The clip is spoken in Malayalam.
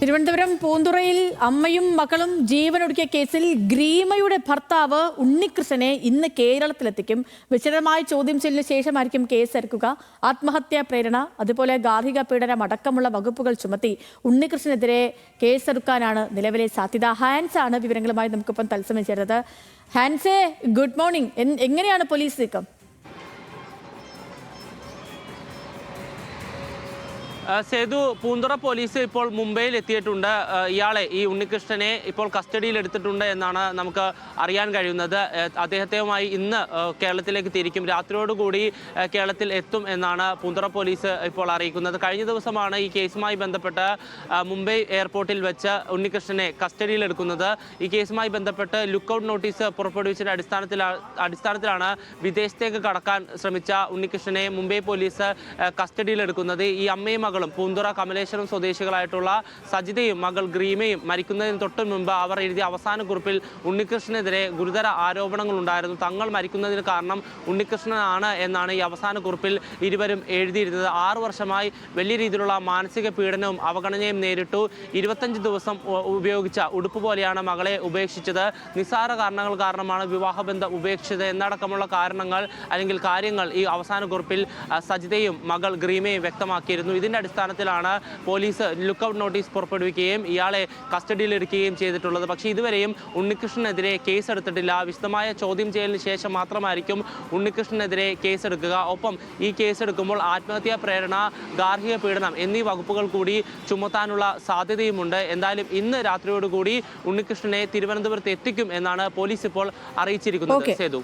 തിരുവനന്തപുരം പൂന്തുറയിൽ അമ്മയും മകളും ജീവനൊടുക്കിയ കേസിൽ ഗ്രീമയുടെ ഭർത്താവ് ഉണ്ണികൃഷ്ണനെ ഇന്ന് കേരളത്തിലെത്തിക്കും. വിശദമായ ചോദ്യം ചെയ്യലിന് ശേഷമായിരിക്കും കേസ് എടുക്കുക. ആത്മഹത്യാ പ്രേരണ അതുപോലെ ഗാർഹിക പീഡനം അടക്കമുള്ള വകുപ്പുകൾ ചുമത്തി ഉണ്ണികൃഷ്ണനെതിരെ കേസെടുക്കാനാണ് നിലവിലെ സാധ്യത. ഹാൻസ് ആണ് വിവരങ്ങളുമായി നമുക്കിപ്പം തത്സമയം ചേരുന്നത്. ഹാൻസേ ഗുഡ് മോർണിംഗ്. എങ്ങനെയാണ് പോലീസ് നീക്കം? സേതു പൂന്തുറ പോലീസ് ഇപ്പോൾ മുംബൈയിൽ എത്തിയിട്ടുണ്ട്. ഇയാളെ ഈ ഉണ്ണികൃഷ്ണനെ ഇപ്പോൾ കസ്റ്റഡിയിൽ എടുത്തിട്ടുണ്ട് എന്നാണ് നമുക്ക് അറിയാൻ കഴിയുന്നത്. അദ്ദേഹത്തെയുമായി ഇന്ന് കേരളത്തിലേക്ക് തിരിക്കും. രാത്രിയോടുകൂടി കേരളത്തിൽ എത്തും എന്നാണ് പൂന്തുറ പോലീസ് ഇപ്പോൾ അറിയിക്കുന്നത്. കഴിഞ്ഞ ദിവസമാണ് ഈ കേസുമായി ബന്ധപ്പെട്ട് മുംബൈ എയർപോർട്ടിൽ വെച്ച് ഉണ്ണികൃഷ്ണനെ കസ്റ്റഡിയിൽ എടുക്കുന്നത്. ഈ കേസുമായി ബന്ധപ്പെട്ട് ലുക്കൌട്ട് നോട്ടീസ് പുറപ്പെടുവിച്ചതിന്റെ അടിസ്ഥാനത്തിലാണ് അടിസ്ഥാനത്തിലാണ് വിദേശത്തേക്ക് കടക്കാൻ ശ്രമിച്ച ഉണ്ണികൃഷ്ണനെ മുംബൈ പോലീസ് കസ്റ്റഡിയിൽ എടുക്കുന്നത്. ഈ അമ്മയും മകളും പൂന്തുറ കമലേശ്വരം സ്വദേശികളായിട്ടുള്ള സജിതയും മകൾ ഗ്രീമയും മരിക്കുന്നതിന് തൊട്ട് മുമ്പ് അവർ എഴുതിയ അവസാന കുറിപ്പിൽ ഉണ്ണികൃഷ്ണനെതിരെ ഗുരുതര ആരോപണങ്ങൾ ഉണ്ടായിരുന്നു. തങ്ങൾ മരിക്കുന്നതിന് കാരണം ഉണ്ണികൃഷ്ണനാണ് എന്നാണ് ഈ അവസാന കുറിപ്പിൽ ഇരുവരും എഴുതിയിരുന്നത്. ആറ് വർഷമായി വലിയ രീതിയിലുള്ള മാനസിക പീഡനവും അവഗണനയും നേരിട്ടു. ഇരുപത്തഞ്ച് ദിവസം ഉപയോഗിച്ച ഉടുപ്പ് പോലെയാണ് മകളെ ഉപേക്ഷിച്ചത്. നിസ്സാര കാരണങ്ങൾ കാരണമാണ് വിവാഹബന്ധം ഉപേക്ഷിച്ചത് എന്നടക്കമുള്ള കാരണങ്ങൾ അല്ലെങ്കിൽ കാര്യങ്ങൾ ഈ അവസാന കുറിപ്പിൽ സജിതയും മകൾ ഗ്രീമയും വ്യക്തമാക്കിയിരുന്നു. ഇതിന്റെ അടിസ്ഥാനത്തിലാണ് പോലീസ് ലുക്കൌട്ട് നോട്ടീസ് പുറപ്പെടുവിക്കുകയും ഇയാളെ കസ്റ്റഡിയിലെടുക്കുകയും ചെയ്തിട്ടുള്ളത്. പക്ഷേ ഇതുവരെയും ഉണ്ണികൃഷ്ണനെതിരെ കേസെടുത്തിട്ടില്ല. വിശദമായ ചോദ്യം ചെയ്യലിന് ശേഷം മാത്രമായിരിക്കും ഉണ്ണികൃഷ്ണനെതിരെ കേസെടുക്കുക. ഒപ്പം ഈ കേസെടുക്കുമ്പോൾ ആത്മഹത്യാ പ്രേരണ ഗാർഹിക പീഡനം എന്നീ വകുപ്പുകൾ കൂടി ചുമത്താനുള്ള സാധ്യതയുമുണ്ട്. എന്തായാലും ഇന്ന് രാത്രിയോടുകൂടി ഉണ്ണികൃഷ്ണനെ തിരുവനന്തപുരത്ത് എത്തിക്കും എന്നാണ് പോലീസ് ഇപ്പോൾ അറിയിച്ചിരിക്കുന്നത്. സേതു.